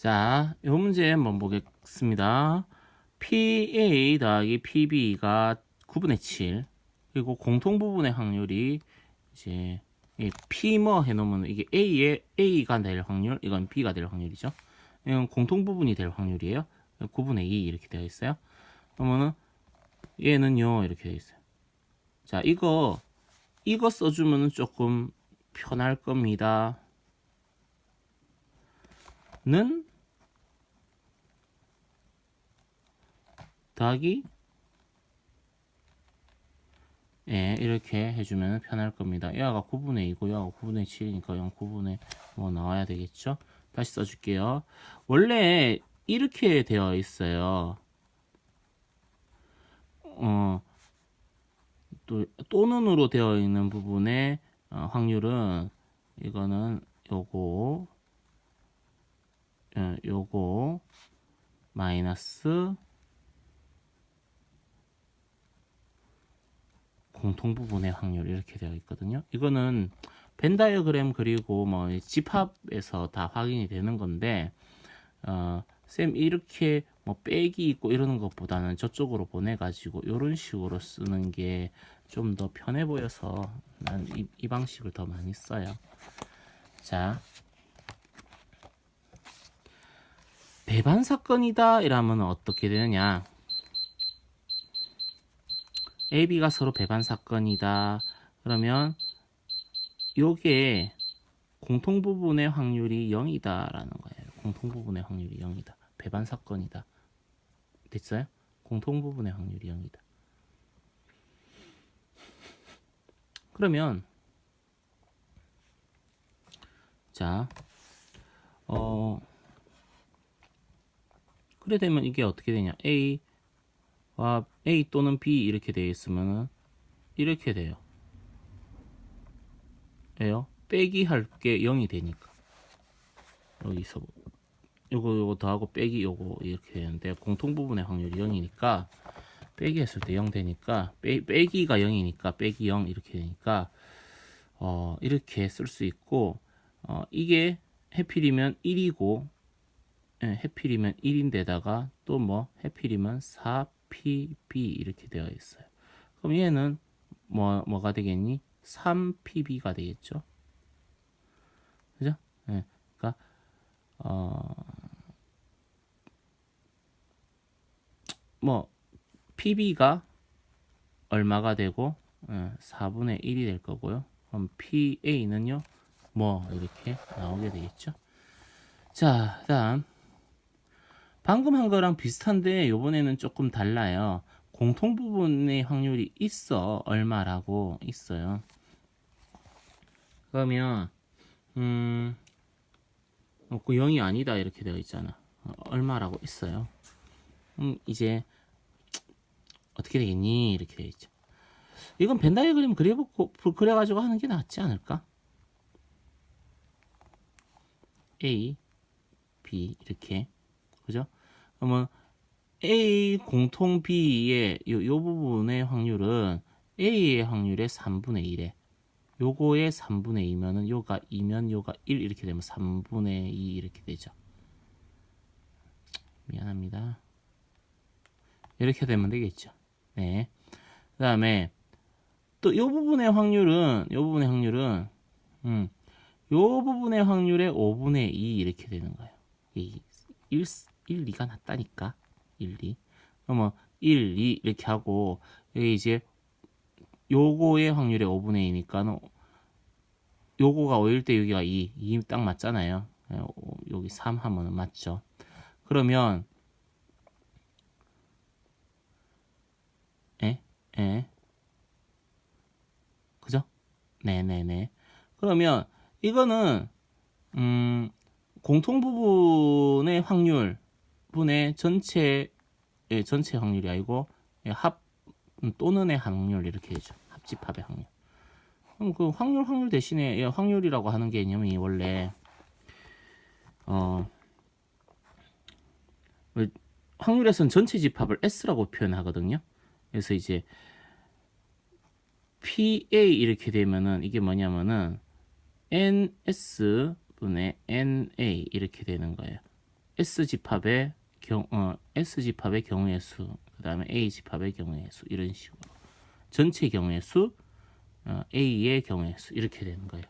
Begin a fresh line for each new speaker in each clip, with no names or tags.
자, 이 문제 한번 보겠습니다. PA 더하기 PB가 9분의 7. 그리고 공통 부분의 확률이 이제 이 P 뭐 해놓으면 이게 A에 A가 될 확률, 이건 B가 될 확률이죠. 이건 공통 부분이 될 확률이에요. 9분의 2 이렇게 되어 있어요. 그러면은 얘는요 이렇게 되어 있어요. 자, 이거 이거 써주면은 조금 편할 겁니다. 는 더하기 예, 이렇게 해주면 편할 겁니다. 얘가 9분의 2고 얘가 9분의 7이니까 0 9분의 뭐 나와야 되겠죠? 다시 써줄게요. 원래 이렇게 되어 있어요. 어, 또, 또는으로 되어 있는 부분의 어, 확률은 이거는 요거 예, 요거 마이너스 공통 부분의 확률 이렇게 되어 있거든요. 이거는 벤 다이어그램 그리고 뭐 집합에서 다 확인이 되는 건데 어, 쌤 이렇게 뭐 빼기 있고 이러는 것보다는 저쪽으로 보내 가지고 이런 식으로 쓰는 게 좀 더 편해 보여서 난이 이 방식을 더 많이 써요. 자, 배반 사건이다 이러면 어떻게 되느냐? A, B가 서로 배반 사건이다. 그러면 요게 공통 부분의 확률이 0이다라는 거예요. 공통 부분의 확률이 0이다. 배반 사건이다. 됐어요? 공통 부분의 확률이 0이다. 그러면 자, 어 그래 되면 이게 어떻게 되냐? A 와 A 또는 B 이렇게 되어 있으면은 이렇게 돼요. 왜요? 빼기 할 게 0이 되니까. 여기서 요거 요거 더하고 빼기 요거 이렇게 되는데 공통 부분의 확률이 0이니까 빼기 했을 때 0 되니까 빼, 빼기가 0이니까 빼기 0 이렇게 되니까 어 이렇게 쓸 수 있고 어 이게 해필이면 1이고 예, 해필이면 1인데다가 또 뭐 해필이면 4pb 이렇게 되어 있어요. 그럼 얘는 뭐 뭐가 되겠니? 3pb가 되겠죠. 그죠? 예. 그러니까 어 뭐 pb가 얼마가 되고 예, 4분의 1이 될 거고요. 그럼 pa는요. 뭐 이렇게 나오게 되겠죠. 자, 다음 방금 한 거랑 비슷한데 요번에는 조금 달라요. 공통 부분의 확률이 있어 얼마라고 있어요. 그러면 음, 어, 그 0이 아니다 이렇게 되어 있잖아. 어, 얼마라고 있어요. 음, 이제 어떻게 되겠니 이렇게 되어 있죠. 이건 벤다이 그림 그려보고 그려가지고 하는 게 낫지 않을까? A, B 이렇게 그죠? 그러면 A 공통 B의 요, 요 부분의 확률은 A의 확률의 3분의 1에 요거의 3분의 2면은 요가 2면 요가 1 이렇게 되면 3분의 2 이렇게 되죠. 미안합니다. 이렇게 되면 되겠죠. 네. 그 다음에 또 요 부분의 확률은 요 부분의 확률은 음, 요 부분의 확률의 5분의 2 이렇게 되는 거예요. 이 1, 1, 2가 낫다니까. 1, 2. 그러면 1, 2 이렇게 하고 여기 이제 요거의 확률이 5분의 2니까 요거가 5일 때 여기가 2, 2 딱 맞잖아요. 예, 여기 3 하면 맞죠. 그러면 에? 에? 그죠? 네네네. 그러면 이거는 음 공통 부분의 확률 분의 전체 예, 전체 확률이 아니고 예, 합 또는의 확률 이렇게 되죠. 합집합의 확률. 그럼 그 확률 확률 대신에 예, 확률이라고 하는 개념이 원래 어 확률에서는 전체 집합을 S라고 표현하거든요. 그래서 이제 PA 이렇게 되면은 이게 뭐냐면은 NS 분의 NA 이렇게 되는 거예요. S 집합의 경 어, S 집합의 경우의 수, 그 다음에 A 집합의 경우의 수 이런 식으로 전체 경우의 수, 어, A의 경우의 수 이렇게 되는 거예요.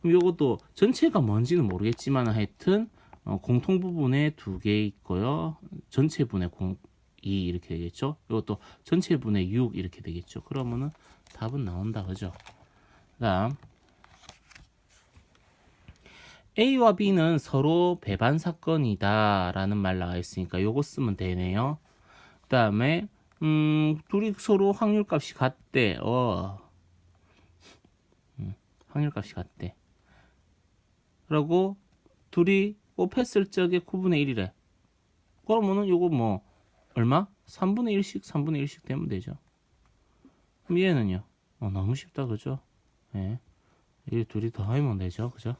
그럼 이것도 전체가 뭔지는 모르겠지만 하여튼 어, 공통 부분에 두 개 있고요. 전체 분의 공, 2 이렇게 되겠죠. 이것도 전체 분의 6 이렇게 되겠죠. 그러면은 답은 나온다 그죠? 그다음 A와 B는 서로 배반 사건이다 라는 말 나와 있으니까 요거 쓰면 되네요. 그 다음에 음, 둘이 서로 확률값이 같대. 어. 음, 확률값이 같대. 그리고 둘이 곱했을 적에 9분의 1이래. 그러면은 요거 뭐 얼마? 3분의 1씩 3분의 1씩 되면 되죠. 그럼 얘는요? 어, 너무 쉽다 그죠? 예. 이 둘이 더하면 되죠. 그죠?